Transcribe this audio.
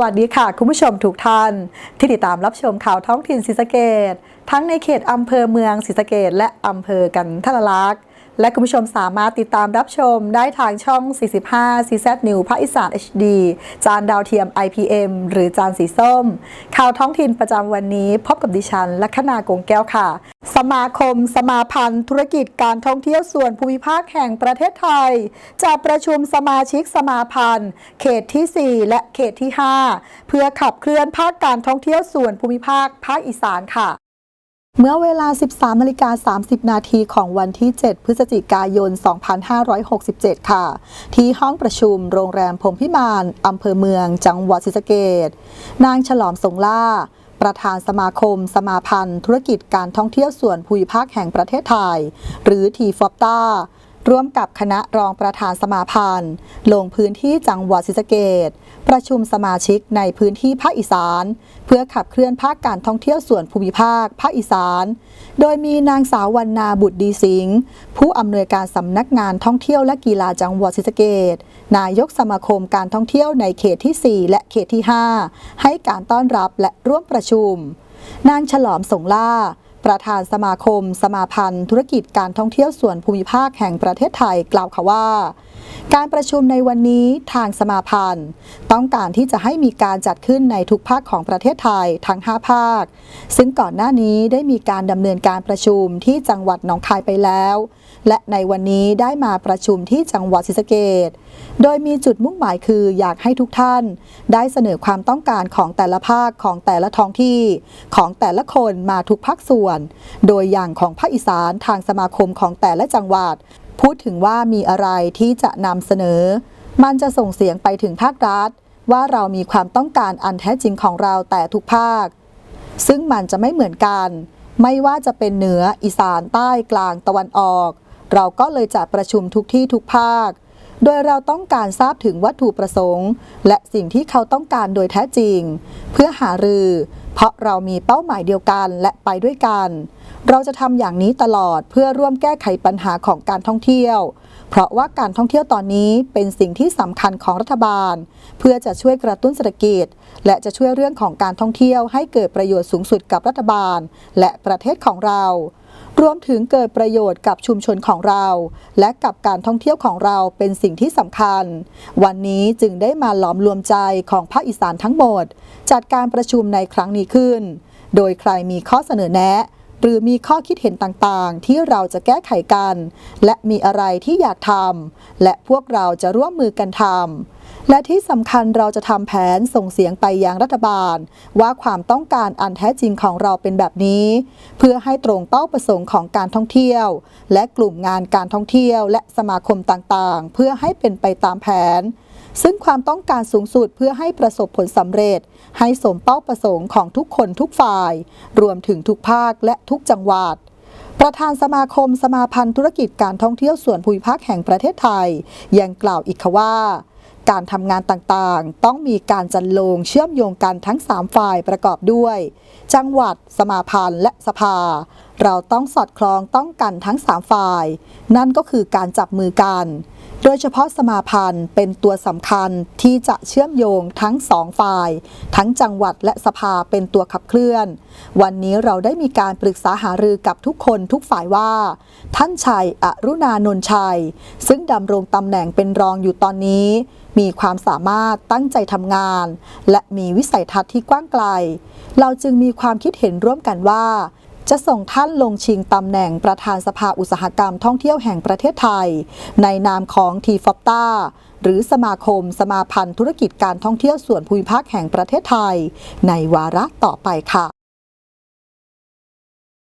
วัสดีค่ะ คุณผู้ชมทุกท่าน ที่ติดตามรับชมข่าวท้องถิ่นศรีสะเกดทั้งในเขตอำเภอเมืองศรีสะเกดและอำเภอกันทรลักษณ์ และคุณผู้ชมสามารถติดตามรับชมได้ทางช่อง 45 CZ New ภาคอีสาน HD จานดาวเทียม IPM หรือจานสีส้ม ข่าวท้องถิ่นประจำวันนี้พบกับดิฉันลัคนากงแก้วค่ะ สมาคม สมาพันธ์ ธุรกิจการท่องเที่ยวส่วนภูมิภาคแห่งประเทศไทยจะประชุมสมาชิกสมาพันธ์ เขตที่ 4 และเขตที่ 5 เพื่อขับเคลื่อนภาคการท่องเที่ยวส่วนภูมิภาคภาคอีสานค่ะ เมื่อเวลา 13นาฬิกา30 นาทีของวันที่ 7 พฤศจิกายน 2567 ค่ะ ที่ห้องประชุมโรงแรมพรมพิมานอำเภอเมือง จังหวัดศรีสะเกดนางฉลอมสงล่า ประธานสมาคม สมาพันธ์ ธุรกิจการท่องเที่ยวส่วนภูมิภาคแห่งประเทศไทย หรือทีฟอปตา ร่วมกับคณะรองประธานสมาพันธ์ ลงพื้นที่จังหวัดศรีสะเกษประชุมสมาชิกในพื้นที่ภาคอีสาน เพื่อขับเคลื่อนภาคการท่องเที่ยวส่วนภูมิภาค ภาคอีสาน โดยมีนางสาววรรณาบุตรดีสิงห์ผู้อำนวยการสำนักงานท่องเที่ยวและกีฬาจังหวัดศรีสะเกษนายกสมาคมการท่องเที่ยวในเขตที่ 4 และเขตที่ 5 ให้การต้อนรับและร่วมประชุม นางฉลอมสงล่า ประธานสมาคม สมาพันธ์ ธุรกิจการท่องเที่ยวส่วนภูมิภาคแห่งประเทศไทยกล่าวค่ะว่า การประชุมในวันนี้ทางสมาพันธ์ ต้องการที่จะให้มีการจัดขึ้นในทุกภาคของประเทศไทยทั้ง 5 ภาค ซึ่งก่อนหน้านี้ได้มีการดำเนินการประชุมที่จังหวัดหนองคายไปแล้ว และในวันนี้ได้มาประชุมที่จังหวัดศรีสะเกษโดยมีจุดมุ่งหมายคืออยากให้ทุกท่าน ได้เสนอความต้องการของแต่ละภาคของแต่ละท้องที่ ของแต่ละคนมาทุกภาคส่วน โดยอย่างของภาคอีสานทางสมาคมของแต่ละจังหวัด พูดถึงว่ามีอะไรที่จะนำเสนอ มันจะส่งเสียงไปถึงภาครัฐ ว่าเรามีความต้องการอันแท้จริงของเราแต่ทุกภาค ซึ่งมันจะไม่เหมือนกัน ไม่ว่าจะเป็นเหนืออีสานใต้กลางตะวันออก เราก็เลยจัดประชุมทุกที่ทุกภาค โดยเราต้องการทราบถึงวัตถุประสงค์ และสิ่งที่เขาต้องการโดยแท้จริง เพื่อหารือ เพราะเรามีเป้าหมายเดียวกันและไปด้วยกัน เราจะทำอย่างนี้ตลอดเพื่อร่วมแก้ไขปัญหาของการท่องเที่ยว เพราะว่าการท่องเที่ยวตอนนี้เป็นสิ่งที่สำคัญของรัฐบาล เพื่อจะช่วยกระตุ้นเศรษฐกิจ และจะช่วยเรื่องของการท่องเที่ยวให้เกิดประโยชน์สูงสุดกับรัฐบาล และประเทศของเรา รวมถึงเกิดประโยชน์กับชุมชนของเรา และกับการท่องเที่ยวของเราเป็นสิ่งที่สำคัญ วันนี้จึงได้มาหลอมรวมใจของภาคอีสานทั้งหมด จัดการประชุมในครั้งนี้ขึ้น โดยใครมีข้อเสนอแนะ หรือมีข้อคิดเห็นต่างๆ ที่เราจะแก้ไขกัน และมีอะไรที่อยากทำและพวกเราจะร่วมมือกันทำ และที่สำคัญเราจะทำแผนส่งเสียงไปยังรัฐบาล ว่าความต้องการอันแท้จริงของเราเป็นแบบนี้ เพื่อให้ตรงเป้าประสงค์ของการท่องเที่ยว และกลุ่มงานการท่องเที่ยว และสมาคมต่างๆ เพื่อให้เป็นไปตามแผน ซึ่งความต้องการสูงสุดเพื่อให้ประสบผลสำเร็จ ให้สมเป้าประสงค์ของทุกคนทุกฝ่าย รวมถึงทุกภาคและทุกจังหวัดประธานสมาคมสมาพันธ์ธุรกิจการท่องเที่ยวส่วนภูมิภาคแห่งประเทศไทย ยังกล่าวอีกค่ะว่า การทำงานต่างๆ ต้องมีการจันลงเชื่อมโยงกันทั้ง 3 ฝ่ายประกอบด้วย จังหวัด สมาพันธ์ และสภา เราต้องสอดคล้องต้องกันทั้ง 3 ฝ่าย นั่นก็คือการจับมือกัน โดยเฉพาะสมาพันธ์เป็นตัวสำคัญที่จะเชื่อมโยงทั้งสองฝ่าย ทั้งจังหวัดและสภาเป็นตัวขับเคลื่อน วันนี้เราได้มีการปรึกษาหารือกับทุกคนทุกฝ่ายว่า ท่านชัยอรุณานนท์ชัย ซึ่งดำรงตำแหน่งเป็นรองอยู่ตอนนี้มีความสามารถตั้งใจทำงาน และมีวิสัยทัศน์ที่กว้างไกล เราจึงมีความคิดเห็นร่วมกันว่า จะส่งท่านลงชิงตำแหน่งประธานสภาอุตสาหกรรมท่องเที่ยวแห่งประเทศไทย ในนามของทีฟอปตาหรือสมาคมสมาพันธ์ธุรกิจการท่องเที่ยวส่วนภูมิภาคแห่งประเทศไทย ในวาระต่อไปค่ะ